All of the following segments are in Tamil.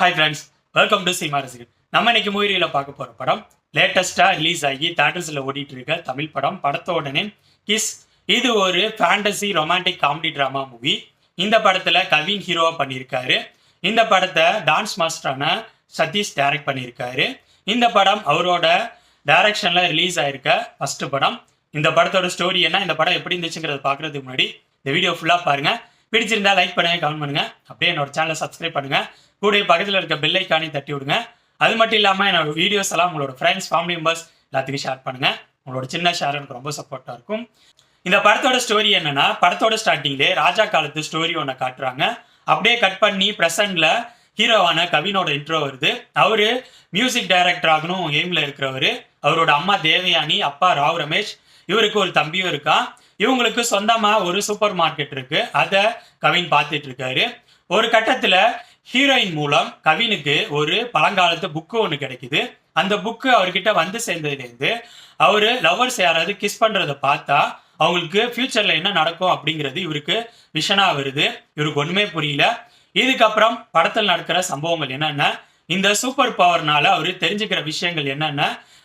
Hi friends welcome to cinema நம்ம இன்னைக்கு மூவியில் பார்க்க போகிற படம் லேட்டஸ்ட்டாக ரிலீஸ் ஆகி தேட்டர்ஸில் ஓடிட்டு இருக்க தமிழ் படம் படத்தோடனே கிஸ் இது ஒரு fantasy romantic comedy drama movie இந்த படத்தில் கவின் ஹீரோவாக பண்ணியிருக்காரு இந்த படத்தை டான்ஸ் மாஸ்டரான சதீஷ் டைரக்ட் பண்ணியிருக்காரு இந்த படம் அவரோட டைரக்ஷனில் ரிலீஸ் ஆயிருக்க ஃபர்ஸ்ட் படம். இந்த படத்தோட ஸ்டோரி என்ன இந்த படம் எப்படி இருந்துச்சுங்கிறத பார்க்குறதுக்கு முன்னாடி இந்த வீடியோ ஃபுல்லாக பாருங்க. பிடிச்சிருந்தா லைக் பண்ணுங்கள் கமெண்ட் பண்ணுங்க. அப்படியே என்னோட சேனலை சப்ஸ்கிரைப் பண்ணுங்க. கூட பக்கத்தில் இருக்க பில்லைக்கானே தட்டி விடுங்க. அது மட்டும் இல்லாமல் என்னோட வீடியோஸ் எல்லாம் உங்களோட ஃப்ரெண்ட்ஸ் ஃபேமிலி மெம்பர்ஸ் எல்லாத்துக்கும் ஷேர் பண்ணுங்க. உங்களோட சின்ன ஷேர் எனக்கு ரொம்ப சப்போர்ட்டாக இருக்கும். இந்த படத்தோட ஸ்டோரி என்னன்னா படத்தோட ஸ்டார்டிங்லேயே ராஜா காலத்து ஸ்டோரி ஒன்று காட்டுறாங்க. அப்படியே கட் பண்ணி ப்ரெசன்ட்ல ஹீரோவான கவினோட இன்ட்ரோ வருது. அவரு மியூசிக் டைரக்டர் ஆகணும் எய்ம்ல இருக்கிறவர். அவரோட அம்மா தேவயானி அப்பா ராவ் ரமேஷ் இவருக்கு ஒரு தம்பியும் இருக்கான் இவங்களுக்கு சொந்தமா ஒரு சூப்பர் மார்க்கெட் இருக்கு. அதை கவின் பார்த்துட்டு இருக்காரு. ஒரு கட்டத்துல ஹீரோயின் மூலம் கவினுக்கு ஒரு பழங்காலத்து புக்கு ஒன்று கிடைக்குது. அந்த புக்கு அவர்கிட்ட வந்து சேர்ந்ததுலேருந்து அவரு லவ்வர்ஸ் யாராவது கிஸ் பண்றதை பார்த்தா அவங்களுக்கு ஃபியூச்சர்ல என்ன நடக்கும் அப்படிங்கிறது இவருக்கு விஷனா வருது. இவருக்கு ஒண்ணுமே புரியல. இதுக்கப்புறம் படத்தில் நடக்கிற சம்பவங்கள் என்னென்ன? இந்த சூப்பர் பவர்னால அவர் தெரிஞ்சுக்கிற விஷயங்கள் என்னென்ன?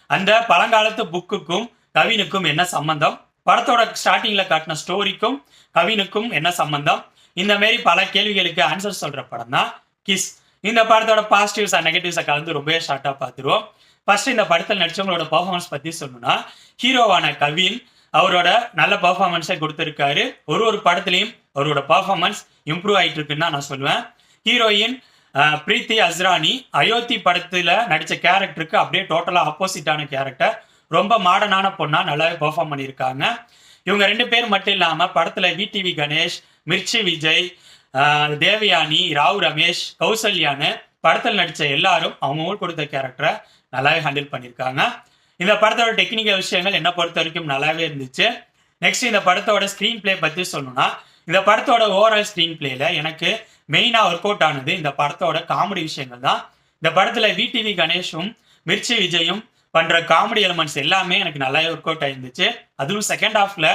அந்த பழங்காலத்து புக்குக்கும் கவினுக்கும் என்ன சம்பந்தம்? படத்தோட ஸ்டார்டிங்ல காட்டின ஸ்டோரிக்கும் கவினுக்கும் என்ன சம்பந்தம்? இந்த மாரி பல கேள்விகளுக்கு ஆன்சர் சொல்ற படம் தான் கிஸ் இந்த படத்தோட பாசிட்டிவ்ஸ் அண்ட் நெகட்டிவ்ஸை கலந்து ரொம்பவே ஷார்ட்டா பார்த்துருவோம். ஃபர்ஸ்ட் இந்த படத்தில் நடிச்சவங்களோட பர்ஃபார்மன்ஸ் பத்தி சொல்லணும்னா ஹீரோவான கவின் அவரோட நல்ல பர்ஃபார்மன்ஸை கொடுத்துருக்காரு. ஒரு ஒரு படத்துலையும் அவரோட பர்ஃபார்மன்ஸ் இம்ப்ரூவ் ஆகிட்டு இருக்குன்னு தான் நான் சொல்லுவேன். ஹீரோயின் பிரீத்தி அஸ்ரானி அயோத்தி படத்தில் நடித்த கேரக்டருக்கு அப்படியே டோட்டலாக ஆப்போசிட்டான கேரக்டர் ரொம்ப மாடர்னான பொண்ணாக நல்லாவே பெர்ஃபார்ம் பண்ணியிருக்காங்க. இவங்க ரெண்டு பேர் மட்டும் இல்லாமல் படத்தில் விடிவி கணேஷ் மிர்ச்சி விஜய் தேவயானி ராவ் ரமேஷ் கௌசல்யான்னு படத்தில் நடித்த எல்லாரும் அவங்க கொடுத்த கேரக்டரை நல்லாவே ஹேண்டில் பண்ணியிருக்காங்க. இந்த படத்தோட டெக்னிக்கல் விஷயங்கள் என்ன பொறுத்த வரைக்கும் நல்லாவே இருந்துச்சு. நெக்ஸ்ட் இந்த படத்தோட ஸ்க்ரீன் ப்ளே பற்றி சொல்லணும்னா இந்த படத்தோட ஓவரால் ஸ்க்ரீன் பிளேல எனக்கு மெயினாக ஒர்க் அவுட் ஆனது இந்த படத்தோட காமெடி விஷயங்கள் தான். இந்த படத்தில் விடிவி கணேஷும் மிர்ச்சி விஜயும் பண்ணுற காமெடி எலிமெண்ட்ஸ் எல்லாமே எனக்கு நல்லாவே ஒர்க் அவுட் ஆயிருந்துச்சு. அதுவும் செகண்ட் ஹாஃப்ல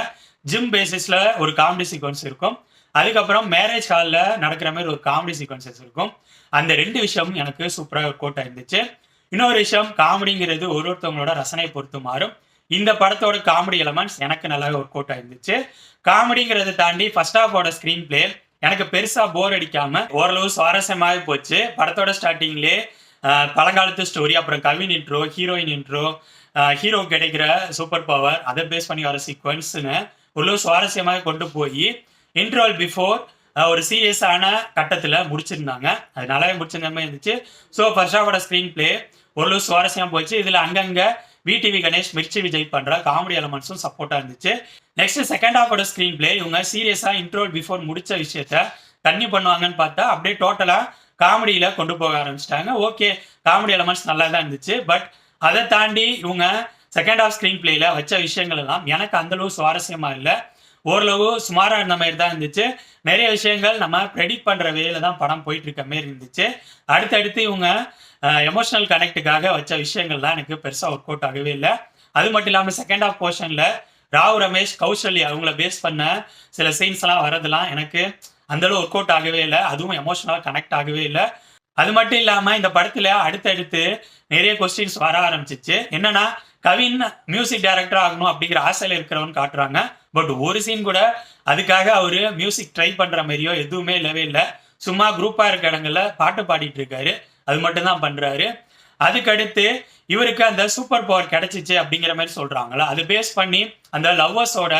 ஜிம் பேசிஸில் ஒரு காமெடி சீக்வன்ஸ் இருக்கும். அதுக்கப்புறம் மேரேஜ் ஹாலில் நடக்கிற மாதிரி ஒரு காமெடி சீக்வன்சஸ் இருக்கும். அந்த ரெண்டு விஷயமும் எனக்கு சூப்பராக ஒர்க் அவுட் ஆயிருந்துச்சு. இன்னொரு விஷயம் காமெடிங்கிறது ஒரு ஒருத்தவங்களோட ரசனை பொறுத்து மாறும். இந்த படத்தோட காமெடி எலமெண்ட்ஸ் எனக்கு நல்லாவே ஒர்க் அவுட் ஆயிருந்துச்சு. காமெடிங்கிறத தாண்டி ஃபர்ஸ்ட் ஆஃபோட ஸ்க்ரீன் பிளே எனக்கு பெருசா போர் அடிக்காம ஓரளவு சுவாரஸ்யமாகவே போச்சு. படத்தோட ஸ்டார்டிங்லே பழங்காலத்து ஸ்டோரி அப்புறம் Kavin intro heroine intro hero கிடைக்கிற சூப்பர் பவர் அதை பேஸ் பண்ணி வர சீக்வன்ஸ்னு ஒரு சுவாரஸ்யமாக கொண்டு போய் இன்ட்ரோல் பிஃபோர் ஒரு சீரியஸான கட்டத்தில் முடிச்சிருந்தாங்க. அது நல்லாவே முடிச்சிருந்த மாதிரி இருந்துச்சு ஸோ ஃபர்ஷாவோட ஸ்க்ரீன் பிளே ஓரளவு சுவாரஸ்யமாக போச்சு. இதில் அங்கங்கே விடிவி கணேஷ் மிர்ச்சி விஜய் பண்ணுற காமெடி எலமெண்ட்ஸும் சப்போர்ட்டாக இருந்துச்சு. நெக்ஸ்ட் செகண்ட் ஹாஃபோட ஸ்க்ரீன் பிளே இவங்க சீரியஸாக இன்ட்ரோல் பிஃபோர் முடிச்ச விஷயத்த தண்ணி பண்ணுவாங்கன்னு பார்த்தா அப்படியே டோட்டலாக காமெடியில் கொண்டு போக ஆரம்பிச்சிட்டாங்க. ஓகே காமெடி எலமெண்ட்ஸ் நல்லா தான் இருந்துச்சு. பட் அதை தாண்டி இவங்க செகண்ட் ஹாஃப் ஸ்க்ரீன் பிளேயில் வச்ச விஷயங்கள் எல்லாம் எனக்கு அந்தளவு சுவாரஸ்யமாக இல்லை. ஓரளவு சுமாராக இருந்த மாதிரி தான் இருந்துச்சு. நிறைய விஷயங்கள் நம்ம ப்ரெடிக்ட் பண்ணுற வேல தான் படம் போயிட்டு இருக்க மாதிரி இருந்துச்சு. அடுத்தடுத்து இவங்க எமோஷனல் கனெக்டுக்காக வச்ச விஷயங்கள் தான் எனக்கு பெருசாக ஒர்க் அவுட் ஆகவே இல்லை. அது மட்டும் இல்லாமல் செகண்ட் ஆஃப் போர்ஷனில் ராவ் ரமேஷ் கௌசல்யா அவங்கள பேஸ் பண்ண சில சீன்ஸ்லாம் வரதெல்லாம் எனக்கு அந்தளவு ஒர்க் அவுட் ஆகவே இல்லை. அதுவும் எமோஷனலாக கனெக்ட் ஆகவே இல்லை. அது மட்டும் இல்லாமல் இந்த படத்தில் அடுத்தடுத்து நிறைய கொஸ்டின்ஸ் வர ஆரம்பிச்சிச்சு. என்னன்னா கவின் மியூசிக் டைரக்டர் ஆகணும் அப்படிங்கிற ஆசையில் இருக்கிறவன் காட்டுறாங்க. பட் ஒரு சீன் கூட அதுக்காக அவர் மியூசிக் ட்ரை பண்ணுற மாதிரியோ எதுவுமே இல்லவே இல்லை. சும்மா குரூப்பாக இருக்க இடங்கள்ல பாட்டு பாடிட்டு இருக்காரு. அது மட்டும் தான் அதுக்கடுத்து இவருக்கு அந்த சூப்பர் பவர் கிடைச்சிச்சு அப்படிங்கிற மாதிரி சொல்கிறாங்களா அது பேஸ் பண்ணி அந்த லவ்வர்ஸோட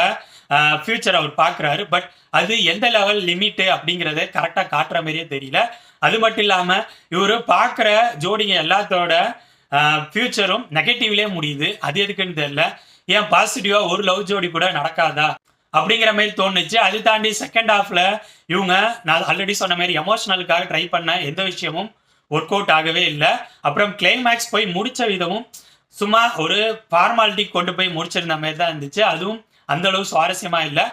ஃபியூச்சர் அவர் பார்க்குறாரு பட் அது எந்த லெவல் லிமிட்டு அப்படிங்கிறத கரெக்டாக காட்டுற மாதிரியே தெரியல. அது மட்டும் இல்லாமல் இவர் பார்க்குற ஜோடிங்க எல்லாத்தோட ஃபியூச்சரும் நெகட்டிவ்லேயே முடியுது. அது எதுக்குன்னு தெரியல. ஏன் பாசிட்டிவாக ஒரு லவ் ஜோடி கூட நடக்காதா? அப்படிங்கிற மாதிரி தோணுச்சு. அது தாண்டி செகண்ட் ஹாஃப்ல இவங்க நான் ஆல்ரெடி சொன்ன மாதிரி எமோஷனலுக்காக ட்ரை பண்ண எந்த விஷயமும் ஒர்க் அவுட் ஆகவே இல்லை. அப்புறம் கிளைமேக்ஸ் போய் முடிச்ச விதமும் சும்மா ஒரு ஃபார்மாலிட்டி கொண்டு போய் முடிச்சிருந்த மாதிரி தான் இருந்துச்சு. அதுவும் அந்த அளவு சுவாரஸ்யமா இல்லை.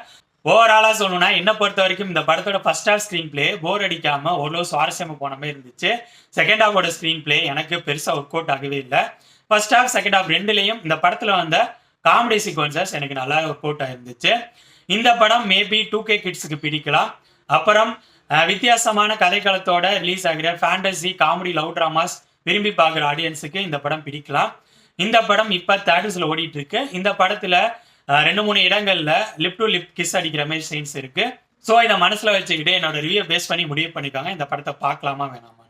ஓவராலாக சொல்லணும்னா என்ன பொறுத்த வரைக்கும் இந்த படத்தோட first half screen play bore அடிக்காம ஓரளவு சுவாரஸ்யமாக போன மாதிரி இருந்துச்சு. செகண்ட் ஹாஃபோட ஸ்க்ரீன் பிளே எனக்கு பெருசாக ஒர்க் அவுட் ஆகவே இல்லை. ஃபர்ஸ்ட் ஹாஃப் செகண்ட் ஹாஃப் ரெண்டுலேயும் இந்த படத்தில் வந்த காமெடி சீக்வன்சஸ் எனக்கு நல்லா ஒர்க் அவுட் ஆயிருந்துச்சு. இந்த படம் மேபி டூ கே கிட்ஸுக்கு பிடிக்கலாம். அப்புறம் வித்தியாசமான கதைக்களத்தோட ரிலீஸ் ஆகிற ஃபேண்டசி காமெடி லவ் ட்ராமாஸ் விரும்பி பார்க்குற ஆடியன்ஸுக்கு இந்த படம் பிடிக்கலாம். இந்த படம் இப்போ தேட்டர்ஸில் ஓடிட்டு இருக்கு. இந்த படத்தில் ரெண்டு மூணு இடங்கள்ல லிப் டு லிப் கிஸ் அடிக்கிற மாதிரி சீன்ஸ் இருக்கு. ஸோ இதை மனசில் வச்சுக்கிட்டு என்னோட ரிவ்யூ பேஸ் பண்ணி முடிவு பண்ணிக்காங்க. இந்த படத்தை பார்க்கலாமா வேணாமா?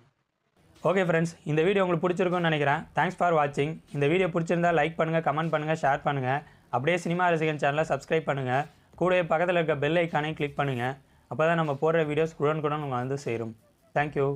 ஓகே ஃப்ரெண்ட்ஸ் இந்த வீடியோ உங்களுக்கு பிடிச்சிருக்கும்னு நினைக்கிறேன். தேங்க்ஸ் ஃபார் வாட்சிங் இந்த வீடியோ பிடிச்சிருந்தா லைக் பண்ணுங்கள் கமெண்ட் பண்ணுங்கள் ஷேர் பண்ணுங்கள் அப்படியே சினிமா ரசிகன் சேனலை சப்ஸ்கிரைப் பண்ணுங்கள் கூடவே பக்கத்தில் இருக்க பெல் ஐக்கானையும் கிளிக் பண்ணுங்கள் அப்போ தான் நம்ம போடுற வீடியோஸ் குடன் குடன் உங்களை வந்து சேரும். தேங்க்யூ